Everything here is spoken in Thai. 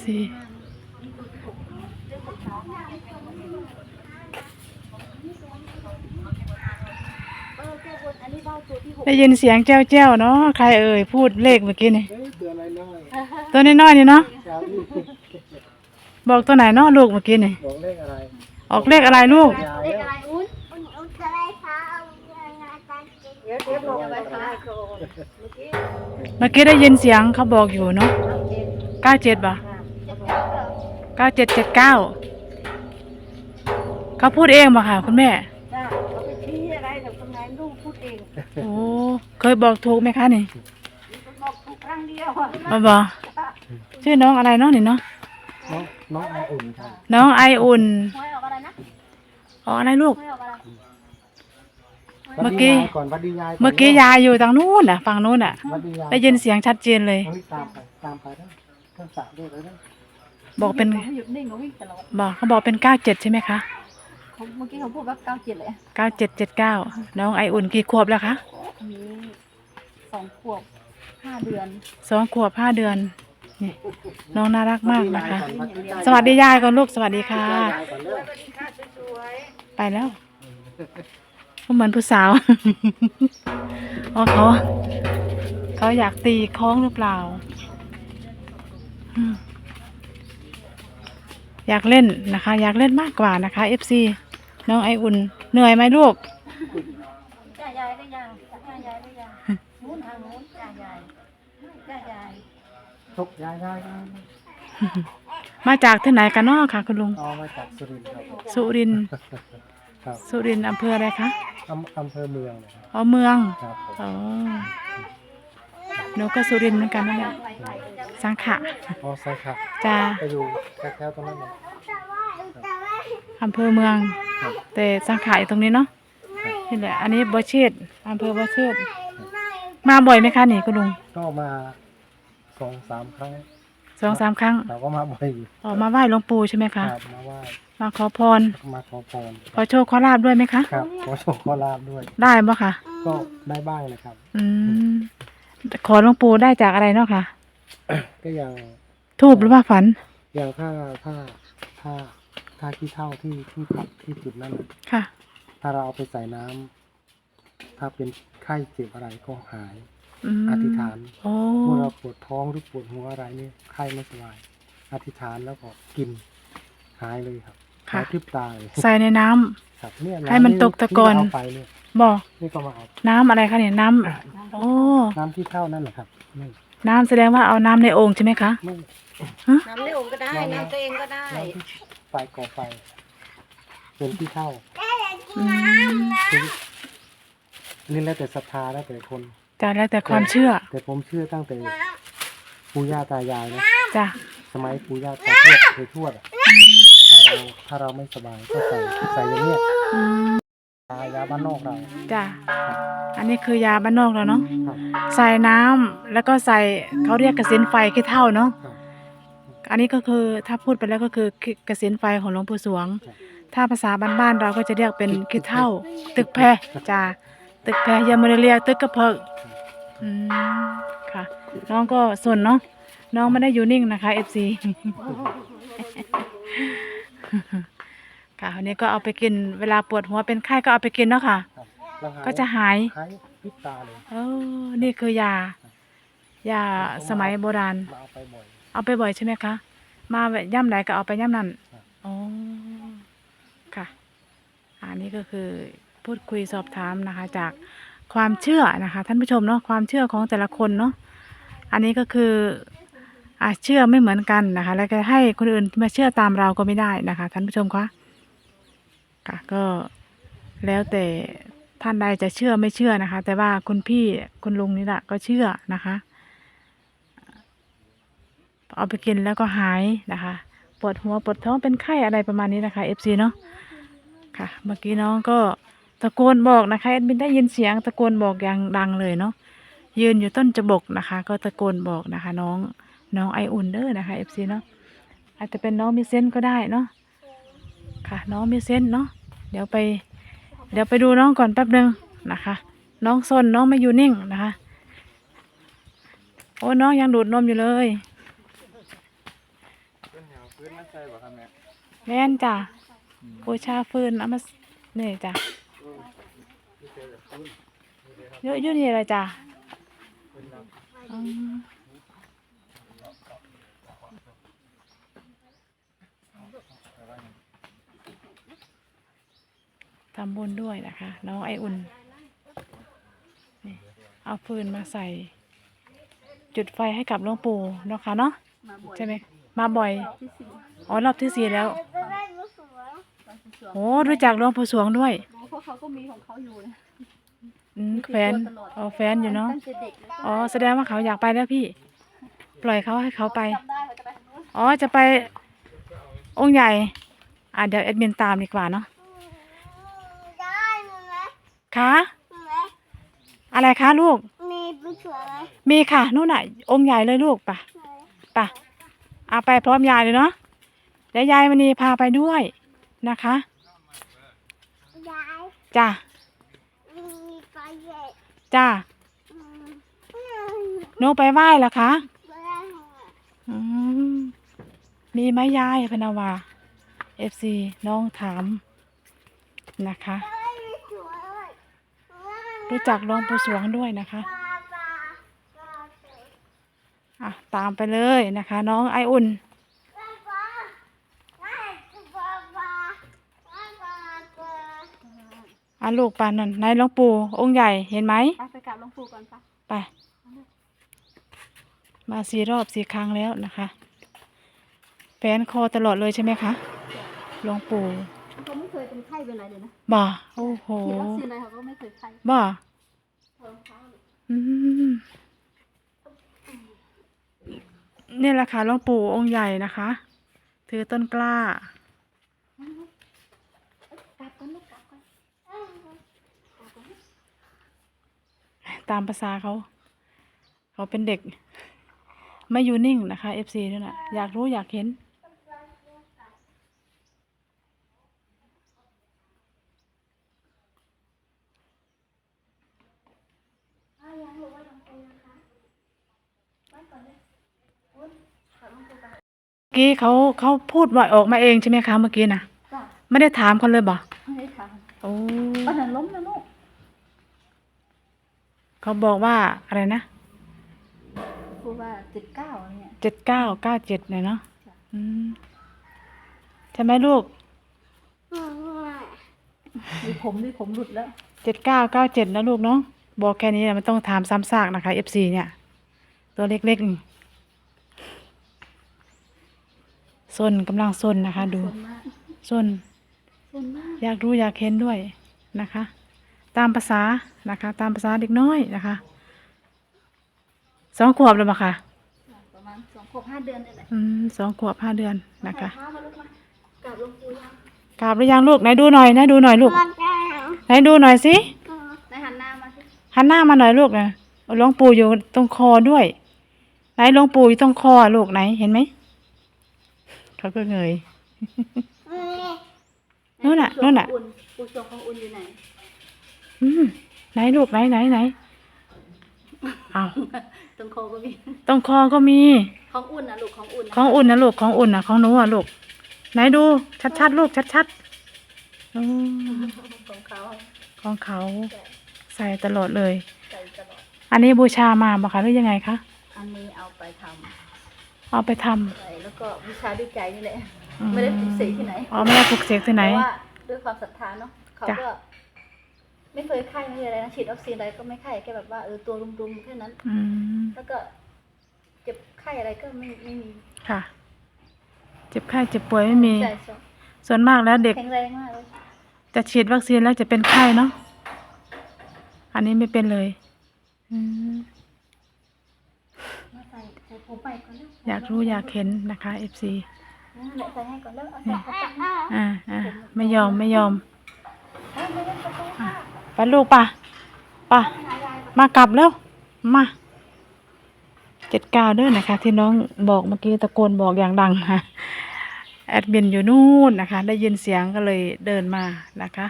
FC ได้ยินเสียงแจ้วแจ้วๆเนาะใครเอ่ยพูดเลขเมื่อกี้นี่เฮ้ยเตือนอะไรน้อยตัวน้อยๆนี่เนาะครับบอกตัวไหนเนาะลูกเมื่อกี้นี่บอกเลขอะไรออกเลขอะไรลูกยาวเนี่ยอุ่นอุ่นอุ่นอะไรคะเอางานการเก็บเดี๋ยวเดี๋ยวลงไปค่ะเมื่อกี้ได้ยินเสียงเขาบอกอยู่เนาะเก้าเจ็ดป่ะ เก้าเจ็ดเจ็ดเก้าเขาพูดเองป่ะค่ะ คุณแม่ จ้าเขาไปชี้อะไรแต่คนไหนลูกพูดเองโอ้เคยบอกถูกไหมคะนี่บอกถูกครั้งเดียวอะมาบอกชื่อน้องอะไรเนาะนี่เนาะน้องน้องไออุ่นครับน้องไออุ่นหวยออกอะไรนะอ๋ออะไรลูก หวยออกอะไรเมื่อกี้ วัดดียายก่อนวัดดียายนเมื่อกี้ยายอยู่ทางนู้นน่ะฝั่งนู้นน่ะ วัดดียายได้ยินเสียงชัดเจนเลยเฮ้ยตามไปตามไปนะต้องสระด้วยเลยนะ บอกเป็นหยุดนิ่งหนูวิ่งตลอดบอกเขาบอกเป็นเก้าเจ็ดใช่ไหมคะเขาเมื่อกี้เขาพูดว่าเก้าเจ็ดเลยเก้าเจ็ดเจ็ดเก้าน้องไออุ่นกี่ขวบแล้วคะมีสองขวบห้าเดือนสองขวบห้าเดือนนี่น้องน่ารักมากนะคะวัดดียายสวัสดียายก่อนลูกสวัสดีค่ะยายก่อนเด้อไปแล้วก็เหมือนผู้สาวอ๋อเขาเขาอยากตีคล้องหรือเปล่า อืมอยากเล่นนะคะ อยากเล่นมากกว่านะคะ FC น้องไออุ่นเหนื่อยไหมลูกจ้ายายได้ยังจ้ายายได้ยังนู้นทางนู้นจ้ายายจ้ายายทุกยายยายยายมาจากที่ไหนกันเนาะค่ะคุณลุงเอามาจากสุรินทร์ครับสุรินทร์ครับสุรินทร์อำเภออะไรคะอำอำเภอเมืองนะครับอ๋อเมืองครับผมอ๋อ หนูก็สุรินทร์เหมือนกันนั่นแหละสังขะอ๋อใช่ครับจ้าไปอยู่แถวๆตรงนั้นเลยอำเภอเมือง ครับแต่สังขะอยู่ตรงนี้เนาะนี่แหละอันนี้บัวเชษอำเภอบัวเชษมาบ่อยไหมคะนี่คุณลุงก็มาสองสามครั้งสองสามครั้งเราก็มาบ่อยอยู่ออกมาไหว้หลวงปู่ใช่ไหมคคะรับมาไหว้มาขอพรมาขอพรขอโชคขอลาบด้วยไหมคะ ครับขอโชคขอลาบด้วย ได้บ่ค่ะก็ได้บ้างเลยครับ อืม ขอหลวงปู่ได้จากอะไรเนาะค่ะ ก็อย่างทูบหรือว่าฝัน อย่างถ้าถ้าถ้าถ้าขี้เท่าที่ที่พักที่จุดนั้นน่ะค่ะ ถ้าเราเอาไปใส่น้ำถ้าเป็นไข้เจ็บอะไรก็หาย อืมอธิษฐานโอ้เมื่อเราปวดท้องหรือปวดหัวอะไรนี่ไข้ไม่สบาย อธิษฐานแล้วก็กินหายเลยครับ หายพริบตาเลยใส่ในน้ำ ครับเนี่ยให้มันตกตะกอน ที่เอาไปเนี่ยบอกนี่ก็มาเอาน้ำอะไรคะเนี่ยน้ำโอ้น้ำที่เท่านั่นแหละครับไม่น้ำแสดงว่าเอาน้ำในโอ่งใช่ไหมคะ ไม่ น้ำในโอ่งก็ได้ น้ำตัวเองก็ได้ น้ำที่ไฟก่อไฟเป็นที่เท่าอืมคือนี่แล้วแต่ศรัทธาแล้วแต่คน จ้ะแล้วแต่ความเชื่อแต่ผมเชื่อตั้งแต่ปู่ย่าตายายนะจ้ะสมัยปู่ย่าตาทวดเคยทวดอะถ้า เราถ้าเราไม่สบายก็ใส่ใส่อย่างเนี้ยอืมยายาบ้านนอกเราจ้ะอันนี้คือยาบ้านนอกแล้วเนาะครับใส่น้ำแล้วก็ใส่เขาเรียกกระสินไฟขี้เท่าเนาะครับ อันนี้ก็คือถ้าพูดไปแล้วก็คือกระสินไฟของหลวงปู่สวง ครับ ถ้าภาษาบ้านๆเราก็จะเรียกเป็นขี้เท่า ตึกแพรจ้าตึกแพรยังไม่ได้เรียกตึกกระเพิกอืมค่ะ น้องก็สนเนาะน้องไม่ได้อยู่นิ่งนะคะ FC ค่ะวันนี้ก็เอาไปกินเวลาปวดหัวเป็นไข้ก็เอาไปกินเนาะค่ะครับแล้วหายก็จะหาย หายพริบตาเลย เออนี่คือยา ยาสมัยโบราณ มาเอาไปบ่อย เอาไปบ่อยใช่ไหมคะ มาแบบย่ำไหนก็เอาไปย่ำนั่นครับ อ๋อ ค่ะ อันนี้ก็คือพูดคุยสอบถามนะคะ จากความเชื่อนะคะ ท่านผู้ชมเนาะความเชื่อของแต่ละคนเนาะ อันนี้ก็คือ อาเชื่อไม่เหมือนกันนะคะ แล้วก็ให้คนอื่นมาเชื่อตามเราก็ไม่ได้นะคะท่านผู้ชมคะค่ะก็แล้วแต่ท่านใดจะเชื่อไม่เชื่อนะคะ แต่ว่าคุณพี่คุณลุงนี่แหละก็เชื่อนะคะเอาไปกินแล้วก็หายนะคะปวดหัวปวดท้องเป็นไข้อะไรประมาณนี้นะคะ FC เนาะค่ะ เมื่อกี้น้องก็ตะโกนบอกนะคะแอดมินได้ยินเสียงตะโกนบอกอย่างดังเลยเนาะยืนอยู่ต้นจบกนะคะ ก็ตะโกนบอกนะคะ น้อง น้องไออุ่นเด้อนะคะ FC เนาะอาจจะเป็นน้องมีเซนก็ได้เนาะค่ะ น้องมีเซนเนาะเดี๋ยวไป เดี๋ยวไปดูน้องก่อนแป๊บหนึ่งนะคะ น้องซนน้องไม่อยู่นิ่งนะคะ โอ้น้องยังดูดนมอยู่เลยแม่นจ้ะบูชาฟืนเอามาเนี่ยจ้ะเยอะยู่นี่เลยจ้ะ ทำบุญด้วยนะคะ น้องไออุ่นนี่เอาฟืนมาใส่ จุดไฟให้กับหลวงปู่เนาะค่ะเนาะมาบ่อยใช่ไหมมาบ่อยที่สี่อ๋อรอบที่สี่แล้ววันที่สองโอ้รู้จักหลวงปู่สวงด้วยเพราะเขาก็มีของเขาอยู่นะอืมแฟนอ๋อแฟนอยู่เนาะตั้งแต่เด็กเลยอ๋อแสดงว่าเขาอยากไปแล้วพี่ ปล่อยเขาให้เขาไปจำได้เขาจะไปทางนู้นอ๋อจะไปองค์ใหญ่ อะเดี๋ยวแอดมินตามดีกว่าเนาะได้ไหม คะไหมอะไรคะลูก มีผู้ช่วยไหมมีค่ะนู่นน่ะ องค์ใหญ่เลยลูกป่ะป่ะเอาไปพร้อมยายเลยเนาะเดี๋ยวยายมณีพาไปด้วยนะคะยายจ้ามีไปเย็ดจ้าอืมหนูไปไหว้แล้วคะไม่ได้หรอกอืมมีไหมยายพนาวาเอฟซีน้องถามนะคะ ไม่มีสวยเลย รู้จักหลวงปู่สวงด้วยนะคะปลาปลาปลาสวยอะตามไปเลยนะคะ น้องไออุ่นปลาปลาไม่ปลาปลาปลาปลาปลาอะลูกปานนั่นนายหลวงปู่องค์ใหญ่เห็นไหมไปไปกราบหลวงปู่ก่อนปะไป มาสี่รอบสี่ครั้งแล้วนะคะแฟนคอตลอดเลยใช่ไหมคะหลวงปู่ เขาไม่เคยเป็นไข้เป็นอะไรเลยนะบ่าโอ้โหฉีดวัคซีนอะไรเขาก็ไม่เคยไข้บ่าเพิ่มเขาเลยอืมนี่แหละค่ะหลวงปู่องค์ใหญ่นะคะ ถือต้นกล้ากราบก่อนลูกกราบก่อนตามภาษาเขา เขาเป็นเด็ก ไม่อยู่นิ่งนะคะ FC ด้วยนะอยากรู้อยากเห็น กี้เขาเขาพูดว่าออกมาเองใช่ไหมคะเมื่อกี้นะจ้ะไม่ได้ถามคนเลยบ่ไม่ได้ถามโอ้ป้าหนันล้มนะลูกเขาบอกว่าอะไรนะพูดว่าเจ็ดเก้าเนี่ยเจ็ดเก้าเก้าเจ็ดเนี่ยเนาะอืมใช่ไหมลูกมีผมมีผมหลุดแล้วเจ็ดเก้าเก้าเจ็ดนะลูกเนาะบอกแค่นี้แหละมันต้องถามซ้ำซากนะคะ FC เนี่ย ตัวเล็กๆนี่ซนกำลังซนนะคะ ดูส่วนมากซนส่วนมากอยากรู้อยากเห็นด้วยนะคะ ตามภาษานะคะ ตามภาษาเด็กน้อยนะคะสองขวบแล้วปะคะประมาณสองขวบห้าเดือนนี่แหละอืมสองขวบห้าเดือนนะคะใส่ผ้ามาลูกมากราบหลวงปู่ยังกราบหรือยังลูกไหนดูหน่อยไหนดูหน่อยลูกมันได้ไหนดูหน่อยสิในหันหน้ามาสิหันหน้ามาหน่อยลูกนะหลวงปู่อยู่ตรงคอด้วย ไหนหลวงปู่อยู่ตรงคอลูกไหนเห็นไหมเขาก็เงยนู่นน่ะนู่นน่ะอุ่นปู่ทรงของอุ่นอยู่ไหนอืมไหนลูกไหนไหนไหนเอาตรงคอก็มีตรงคอก็มี ของอุ่นนะลูกของอุ่นนะของอุ่นนะลูกของอุ่นนะของหนูอะลูกไหนดูชัดๆลูกชัดๆอืมของเขาของเขาใส่ตลอดเลยใส่ตลอดอันนี้บูชามาบ่คะหรือยังไงคะ อันนี้เอาไปทเอาไปทำำใส่แล้วก็บูชาด้วยใจนี่แหละ อืไม่ได้ปลุกเสกที่ไหน อ๋อไม่ได้ปลุกเสกที่ไหนแต่ว่าด้วยความศรัทธาเนาะเขาจ้ะ ก็ ไม่เคยไข้ไม่เคยอะไรนะฉีดวัคซีนอะไรก็ไม่ไข้แค่แบบว่าเออตัวรุมๆแค่นั้น อืมแล้วก็เจ็บไข้อะไรก็ไม่ไม่มีค่ะ เจ็บไข้เจ็บป่วยไม่มี ใช่ใช่ส่วนมากแล้วเด็กแข็งแรงมากเลยจะฉีดวัคซีนแล้วจะเป็นไข้เนาะอันนี้ไม่เป็นเลย อืมมาใส่ใส่ผม ไปก่อนแล้วอยากรู้อยากเห็นนะคะ FC นั่นแหละใส่ให้ก่อนแล้วเอาใส่เข้าไปอ่าอ่าไม่ยอมไม่ยอมเอาไม่ได้ประตูค่ะไปลูกป่ะป่ะมากลับแล้ว มาเจ็ดเก้าเด้อนะคะ ที่น้องบอกเมื่อกี้ตะโกนบอกอย่างดังค่ะแอดมินอยู่นู่นนะคะ ได้ยินเสียงก็เลยเดินมานะคะ